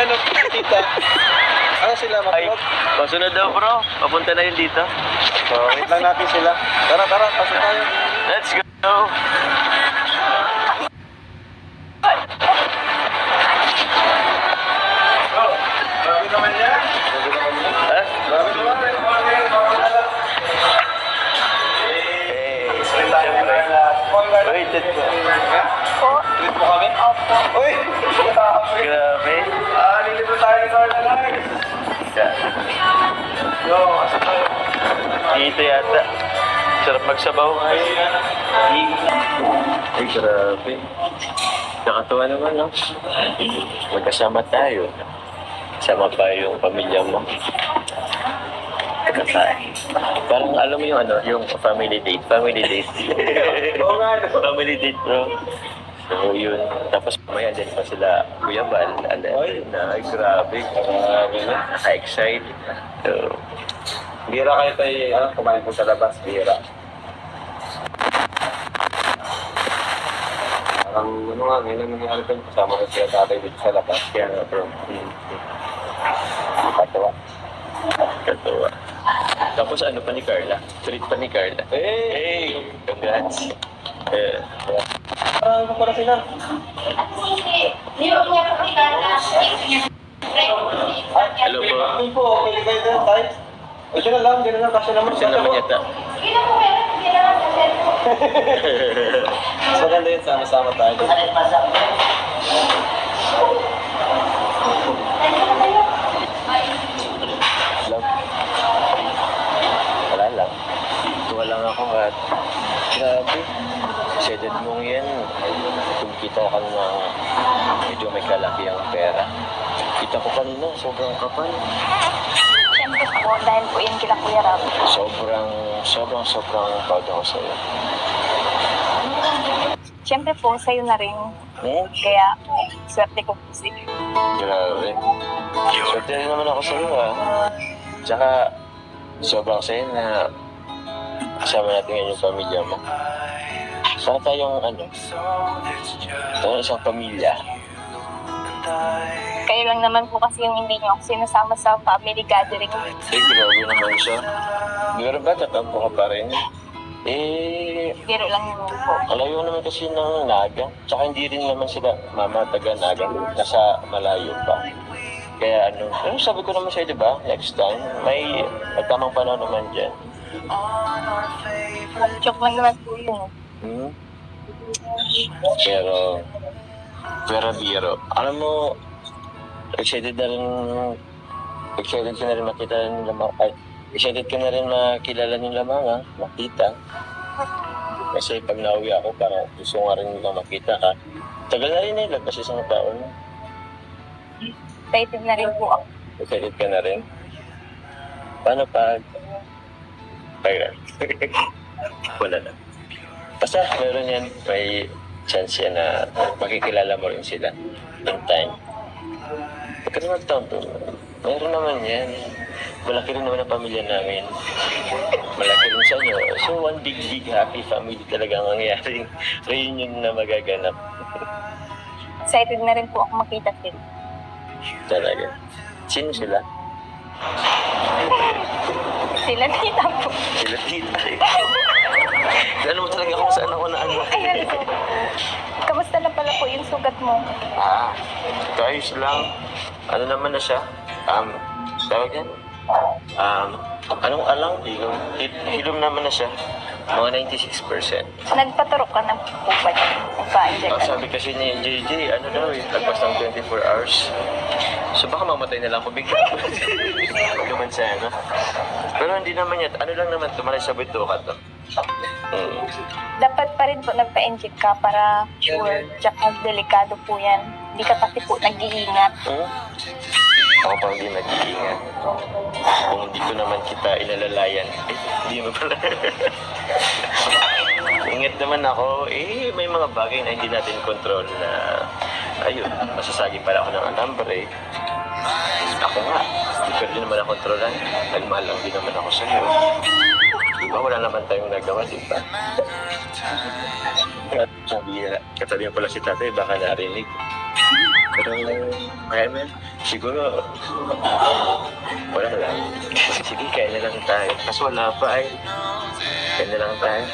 si ano, tita. Ano sila, Ay, makulog? pasunod daw bro. Papunta na yun dito. So, wait lang natin sila. Tara, tara, pasok tayo. Let's go! Ha? Trip mo kami? Opo. Grabe. Tayo? Dito yata. Sarap magsabaw ngayon. Ay, grabe. Nakatuwa naman, no? Magkasama tayo. Sama pa yung pamilya mo. Kakain. Parang alam mo yung ano, yung family date. Family date. Nga, family date, bro. So, yun. Tapos mamaya din pa sila Kuya Bal. Ano, Oy. na, grabe. Grabe na. Naka-excite. So, Bira kayo tayo, ano, kumain po sa labas, bira. Parang, ano nga, ngayon ang nangyari ko, kasama ko siya tatay dito sa labas. kaya nga, bro. Hmm. Katawa. Katawa. Tapos ano pa ni Carla? Treat pa ni Carla. Eh! Hey! Congrats! Eh, Parang ano pala sila? hello po. Ano po, okay kayo dyan, tay? O, dyan na lang, na lang, kasi naman Siya naman yata. Mas maganda yun, sama-sama tayo. Love. Wala lang. Tuwa lang ako at grabe. Sa edad mong yan, kumikita ka na medyo may kalaki ang pera. Kita ko kanina, sobrang kapal. Siyempre po, dahil po yan kila Kuya Rob. Sobrang, sobrang, sobrang proud ako sa'yo. Siyempre po, sa'yo na rin. Hmm? Kaya, swerte ko po sa'yo. Grabe. Swerte rin naman ako sa'yo ah. Tsaka, sobrang saya na kasama natin ngayon yung pamilya mo. Sana tayong ano, tayong isang pamilya. Kayo lang naman po kasi yung hindi niyo ako sinasama sa family gathering. Eh, grabe naman siya. Meron ba tatampo ka pa rin? Eh, Biro lang naman po. malayo naman kasi ng Naga. Tsaka hindi rin naman sila mama taga Naga. Nasa malayo pa. Kaya ano, ano sabi ko naman sa'yo, di ba? Next time, may magtamang panahon naman dyan. Joke lang naman po yun. Hmm? Pero, pero biro. Alam mo, excited na rin, excited ka na rin makita nila mga, ay, excited ka na rin makilala nila mga, makita. Kasi pag nauwi ako, parang gusto nga rin nila makita ka. Tagal na rin nila kasi isang taon. Excited na rin po ako. Excited ka na rin. Paano pag... Pag... Wala na. Basta meron yan, may chance yan na makikilala mo rin sila in time. Huwag ka na magtampo. Meron naman yan. Malaki rin naman ang pamilya namin. Malaki rin sa inyo. So, one big, big happy family talaga ang mangyayaring reunion na magaganap. Excited na rin po ako makita sila. Talaga. Sino sila? Sila tita po. Sila tita eh. Alam mo talaga kung saan ako na ano. Ayun po. Kamusta na pala po yung sugat mo? Ah, ito ayos lang. Ano naman na siya? Um, tawag yan? Um, anong alang? Hilom. Hil- Hilom naman na siya. Mga 96%. Nagpaturok ka na po ba niya? Nagpa-inject Ang ka? sabi kasi ni JJ, ano daw eh, lagpas ng 24 hours. So baka mamatay na lang ako bigla. Huwag naman sana. Pero hindi naman yan. Ano lang naman, tumalay sa bito ka to. Mm. Dapat pa rin po nagpa-inject ka para sure. Tsaka delikado po yan. Hindi ka kasi po nag-iingat. Hmm? Ako pa hindi nag-iingat. Kung hindi ko naman kita inalalayan, eh, hindi mo pala. Ingat naman ako, eh, may mga bagay na hindi natin control na, ayun, masasagi pala ako ng alambre. Ako nga, hindi ko rin naman na kontrolan. Nagmahal lang din naman ako sa iyo. Wala naman tayong nagawa, di ba? Sabi niya, katabi pala si tatay, baka narinig. Pero kaya mo yan? Siguro, wala lang. Sige, kaya na lang tayo. Kaso wala pa ay. Kaya na lang tayo.